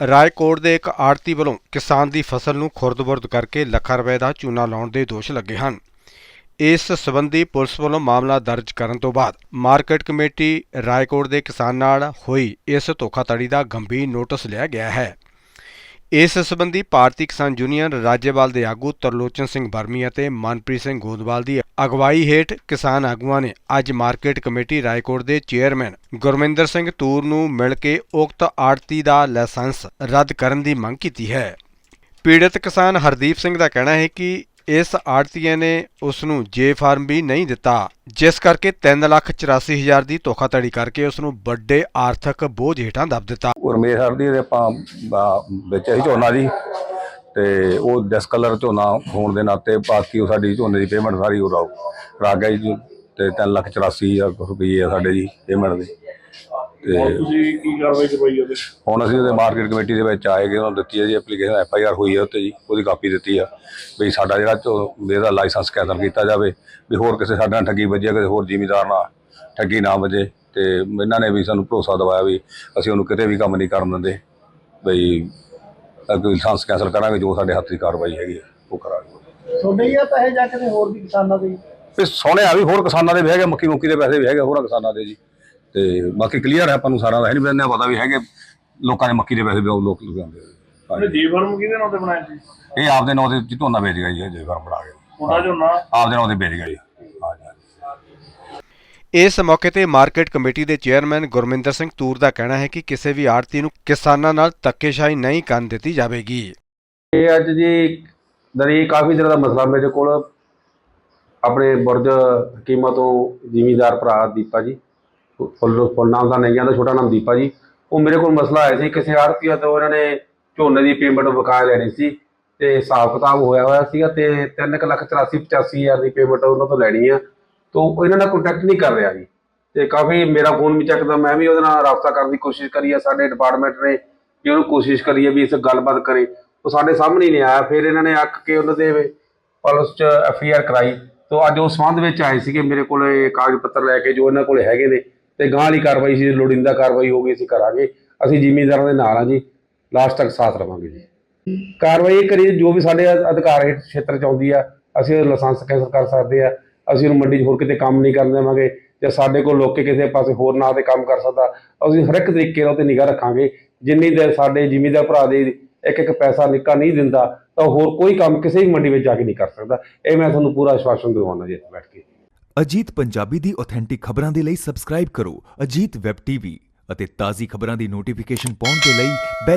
ਰਾਏਕੋਟ ਦੇ ਇੱਕ ਆੜਤੀ ਵੱਲੋਂ ਕਿਸਾਨ ਦੀ ਫਸਲ ਨੂੰ ਖੁਰਦ-ਬੁਰਦ ਕਰਕੇ ਲੱਖਾਂ ਰੁਪਏ ਦਾ ਚੂਨਾ ਲਾਉਣ ਦੇ ਦੋਸ਼ ਲੱਗੇ ਹਨ। ਇਸ ਸਬੰਧੀ ਪੁਲਿਸ ਵੱਲੋਂ ਮਾਮਲਾ ਦਰਜ ਕਰਨ ਤੋਂ ਬਾਅਦ ਮਾਰਕੀਟ ਕਮੇਟੀ ਰਾਏਕੋਟ ਦੇ ਕਿਸਾਨ ਨਾਲ ਹੋਈ ਇਸ ਧੋਖਾਧੜੀ ਦਾ ਗੰਭੀਰ ਨੋਟਿਸ ਲਿਆ ਗਿਆ ਹੈ। ਇਸ ਸਬੰਧੀ ਭਾਰਤੀ ਕਿਸਾਨ ਯੂਨੀਅਨ ਰਾਜੇਵਾਲ ਦੇ ਆਗੂ ਤਰਲੋਚਨ ਸਿੰਘ ਬਰਮੀ ਅਤੇ ਮਨਪ੍ਰੀਤ ਸਿੰਘ ਗੋਦਵਾਲ ਦੀ ਅਗਵਾਈ ਹੇਠ ਕਿਸਾਨ ਆਗੂਆਂ ਨੇ ਅੱਜ ਮਾਰਕੀਟ ਕਮੇਟੀ ਰਾਏਕੋਟ ਦੇ ਚੇਅਰਮੈਨ ਗੁਰਮਿੰਦਰ ਸਿੰਘ ਤੂਰ ਨੂੰ ਮਿਲ ਕੇ ਉਕਤ ਆੜਤੀ ਦਾ ਲਾਇਸੈਂਸ ਰੱਦ ਕਰਨ ਦੀ ਮੰਗ ਕੀਤੀ ਹੈ। ਪੀੜਤ ਕਿਸਾਨ ਹਰਦੀਪ ਸਿੰਘ ਦਾ ਕਹਿਣਾ ਹੈ ਕਿ ਇਸ ਆੜਤੀਏ ਨੇ ਉਸ ਨੂੰ ਜੇ ਫਾਰਮ ਵੀ ਨਹੀਂ ਦਿੱਤਾ, ਜਿਸ ਕਰਕੇ 384000 ਦੀ ਧੋਖਾਧੜੀ ਕਰਕੇ ਉਸ ਨੂੰ ਵੱਡੇ ਆਰਥਿਕ ਬੋਝ ਹੇਠਾਂ ਦੱਬ ਦਿੱਤਾ। ਉਰਮੇਰ ਹਰ ਦੀ ਤੇ ਆਪਾਂ ਵੇਚਿਆ ਸੀ ਝੋਨਾ ਜੀ। ਤੇ ਉਹ ਡਿਸ ਕਲਰ ਝੋਨਾ ਹੋਣ ਦੇ ਨਾਤੇ ਬਾਕੀ ਉਹ ਸਾਡੀ ਝੋਨੇ ਦੀ ਪੇਮੈਂਟ ਸਾਰੀ ਉਹ ਰਾਓ ਕਰਾ ਗਿਆ ਜੀ। ਤੇ 384000 ਰੁਪਏ ਆ ਸਾਡੇ ਜੀ ਪੇਮੈਂਟ ਦੇ। ਤੇ ਹੁਣ ਤੁਸੀਂ ਕੀ ਕਾਰਵਾਈ ਕਰਵਾਈ ਉਹਦੇ? ਹੁਣ ਅਸੀਂ ਉਹਦੇ ਮਾਰਕੀਟ ਕਮੇਟੀ ਦੇ ਵਿੱਚ ਆਏ ਗਏ ਉਹਨਾਂ ਦਿੱਤੀ ਹੈ ਜੀ ਐਪਲੀਕੇਸ਼ਨ ਐਫ ਆਈ ਆਰ ਹੋਈ ਹੈ ਉੱਤੇ ਜੀ ਉਹਦੀ ਕਾਪੀ ਦਿੱਤੀ ਆ। ਵੀ ਸਾਡਾ ਜਿਹੜਾ ਇਹਦਾ ਲਾਇਸੈਂਸ ਕੈਂਸਲ ਕੀਤਾ ਜਾਵੇ ਵੀ ਹੋਰ ਕਿਸੇ ਸਾਡੇ ਨਾਲ ਠੱਗੀ ਵੱਜੇ ਕਿਸੇ ਹੋਰ ਜ਼ਿਮੀਦਾਰ ਨਾਲ। ਠੱਗੀ ਨਾ ਵੱਜੇ ਤੇ ਇਹਨਾਂ ਨੇ ਵੀ ਸਾਨੂੰ ਭਰੋਸਾ ਦਿਵਾਇਆ ਵੀ ਅਸੀਂ ਉਹਨੂੰ ਕਿਤੇ ਵੀ ਕੰਮ ਨਹੀਂ ਕਰਨ ਦਿੰਦੇ। ਬਈ ਅੱਗੇ ਲਾਇਸੈਂਸ ਕੈਂਸਲ ਕਰਾਂਗੇ ਜੋ ਸਾਡੇ ਹੱਥ ਦੀ ਕਾਰਵਾਈ ਹੈਗੀ ਉਹ ਕਰਾਂਗੇ। ਤੁਹਾਡੇ ਹੀ ਆ ਪੈਸੇ ਜਾ ਕੇ ਤੇ ਹੋਰ ਵੀ ਕਿਸਾਨਾਂ ਦੇ? ਵੀ ਸੋਹਣੇ ਆ ਵੀ ਹੋਰ ਕਿਸਾਨਾਂ ਦੇ ਵੀ ਹੈਗੇ ਮੱਕੀ ਮੁੱਕੀ ਦੇ ਪੈਸੇ ਵੀ ਹੈਗੇ ਹੋਰਾਂ ਕਿਸਾਨਾਂ ਦੇ ਜੀ। ਤੇ ਬਾਕੀ ਕਲੀਅਰ ਹੈ ਆਪਾਂ ਨੂੰ ਸਾਰਾ ਹੈ ਨਹੀਂ ਪਤਾ ਵੀ ਹੈਗੇ ਲੋਕਾਂ ਦੇ ਮੱਕੀ ਦੇ ਪੈਸੇ ਵੀ ਉਹ ਲੋਕ ਲੁਕਾਉਂਦੇ ਆ ਉਹਨੇ ਜੀ ਫਾਰਮ ਕਿਹਦੇ ਨਾਂ ਤੇ ਬਣਾਇਆ ਸੀ? ਇਹ ਆਪਦੇ ਨਾਂ ਤੇ ਝੋਨਾ ਵੇਚ ਗਿਆ ਜੀ ਜੇ ਘਰ ਬਣਾ ਕੇ। ਉਹਦਾ ਜੋ ਨਾਂ ਆਪਦੇ ਨਾਂ ਤੇ ਵੇਚ ਗਿਆ ਜੀ। ਇਸ ਮੌਕੇ ਤੇ ਮਾਰਕੀਟ ਕਮੇਟੀ ਦੇ ਚੇਅਰਮੈਨ ਗੁਰਮਿੰਦਰ ਸਿੰਘ ਤੂਰ ਦਾ ਕਹਿਣਾ ਹੈ ਕਿ ਕਿਸੇ ਵੀ ਆੜਤੀ ਨੂੰ ਕਿਸਾਨਾਂ ਨਾਲ ਧੱਕੇਸ਼ਾਹੀ ਨਹੀਂ ਕਰਨ ਦਿੱਤੀ ਜਾਵੇਗੀ। ਇਹ ਅੱਜ ਜੀ ਦਰੀ ਕਾਫੀ ਦਿਨਾਂ ਦਾ ਮਸਲਾ ਮੇਰੇ ਕੋਲ। ਆਪਣੇ ਬੁਰਜ ਹਕੀਮਾ ਤੋਂ ਜ਼ਿਮੀਂਦਾਰ ਭਰਾ ਦੀਪਾ ਜੀ। ਫੁੱਲ ਫੁੱਲ ਨਾਮ ਦਾ ਨਹੀਂ ਜਾਂਦਾ ਛੋਟਾ ਨਾਮ ਦੀਪਾ ਜੀ। ਉਹ ਮੇਰੇ ਕੋਲ ਮਸਲਾ ਆਇਆ ਸੀ ਕਿਸੇ ਆੜਤੀਆ ਤੋਂ ਇਹਨਾਂ ਨੇ ਝੋਨੇ ਦੀ ਪੇਮੈਂਟ ਬਕਾਇਆ ਲੈਣੀ ਸੀ ਤੇ ਹਿਸਾਬ ਕਿਤਾਬ ਹੋਇਆ ਹੋਇਆ ਸੀਗਾ ਤੇ 3,84,85,000 ਦੀ ਪੇਮੈਂਟ ਉਹਨਾਂ ਤੋਂ ਲੈਣੀ ਆ। ਤੋਂ ਉਹ ਇਹਨਾਂ ਨਾਲ ਕੰਟੈਕਟ ਨਹੀਂ ਕਰ ਰਿਹਾ ਜੀ। ਤੇ ਕਾਫੀ ਮੇਰਾ ਫੋਨ ਵੀ ਚੱਕਦਾ, ਮੈਂ ਵੀ ਉਹਦੇ ਨਾਲ ਰਾਬਤਾ ਕਰਨ ਦੀ ਕੋਸ਼ਿਸ਼ ਕਰੀ ਆ, ਸਾਡੇ ਡਿਪਾਰਟਮੈਂਟ ਨੇ ਵੀ ਉਹਨੂੰ ਕੋਸ਼ਿਸ਼ ਕਰੀਏ ਵੀ ਇਸ ਗੱਲਬਾਤ ਕਰੇ। ਉਹ ਸਾਡੇ ਸਾਹਮਣੇ ਨਹੀਂ ਆਇਆ, ਫਿਰ ਇਹਨਾਂ ਨੇ ਅੱਕ ਕੇ ਉਹਨਾਂ ਦੇ ਪੁਲਿਸ ਚ ਐਫ ਆਈ ਆਰ ਕਰਾਈ। ਤੋਂ ਅੱਜ ਉਹ ਸੰਬੰਧ ਵਿੱਚ ਆਏ ਸੀਗੇ, ਮੇਰੇ ਕੋਲ ਕਾਗਜ਼ ਪੱਤਰ ਲੈ ਕੇ, ਜੋ ਇਹਨਾਂ ਕੋਲ ਹੈਗੇ ਨੇ, ਤੇ ਗਾਂ ਵਾਲੀ ਕਾਰਵਾਈ ਸੀ, ਲੋੜੀਂਦਾ ਕਾਰਵਾਈ ਹੋ ਗਈ, ਅਸੀਂ ਕਰਾਂਗੇ। ਅਸੀਂ ਜ਼ਿਮੀਂਦਾਰਾਂ ਦੇ ਨਾਲ ਆ ਜੀ ਲਾਸਟ ਤੱਕ ਸਾਥ ਰਵਾਂਗੇ ਜੀ। ਕਾਰਵਾਈ ਇਹ ਕਰੀ ਜੋ ਵੀ ਸਾਡੇ ਅਧਿਕਾਰ ਹੇਠ ਖੇਤਰ ਚ ਆਉਂਦੀ ਆ, ਅਸੀਂ ਉਹਦਾ ਲਾਇਸੈਂਸ ਕੈਂਸਲ ਕਰ ਸਕਦੇ ਆ। ਅਸੀਂ ਉਹਨੂੰ ਮੰਡੀ 'ਚ ਹੋਰ ਕਿਤੇ ਕੰਮ ਨਹੀਂ ਕਰਨ ਦੇਵਾਂਗੇ ਜਾਂ ਸਾਡੇ ਕੋਲ ਲੋਕ ਕਿਸੇ ਪਾਸੇ ਹੋਰ ਨਾਂ ਤੇ ਕੰਮ ਕਰ ਸਕਦਾ, ਅਸੀਂ ਹਰ ਇੱਕ ਤਰੀਕੇ ਨਾਲ ਉਹ ਨਿਗਾਹ ਰੱਖਾਂਗੇ। ਜਿੰਨੀ ਦੇਰ ਸਾਡੇ ਜ਼ਿਮੀਂਦਾਰ ਭਰਾ ਦੇ ਇੱਕ ਇੱਕ ਪੈਸਾ ਨਿੱਕਾ ਨਹੀਂ ਦਿੰਦਾ, ਤਾਂ ਹੋਰ ਕੋਈ ਕੰਮ ਕਿਸੇ ਵੀ ਮੰਡੀ ਵਿੱਚ ਜਾ ਕੇ ਨਹੀਂ ਕਰ ਸਕਦਾ। ਇਹ ਮੈਂ ਤੁਹਾਨੂੰ ਪੂਰਾ ਆਸ਼ਵਾਸਨ ਦਿਵਾਉਣਾ ਜੀ ਇੱਥੇ ਬੈਠ ਕੇ। ਅਜੀਤ ਪੰਜਾਬੀ ਦੀ ਆਥੈਂਟਿਕ ਖਬਰਾਂ ਦੇ ਲਈ ਸਬਸਕ੍ਰਾਈਬ ਕਰੋ ਅਜੀਤ ਵੈਬ ਟੀਵੀ ਅਤੇ ਤਾਜ਼ੀ ਖਬਰਾਂ ਦੀ ਨੋਟੀਫਿਕੇਸ਼ਨ ਪਾਉਣ ਦੇ ਲਈ ਬੈਲ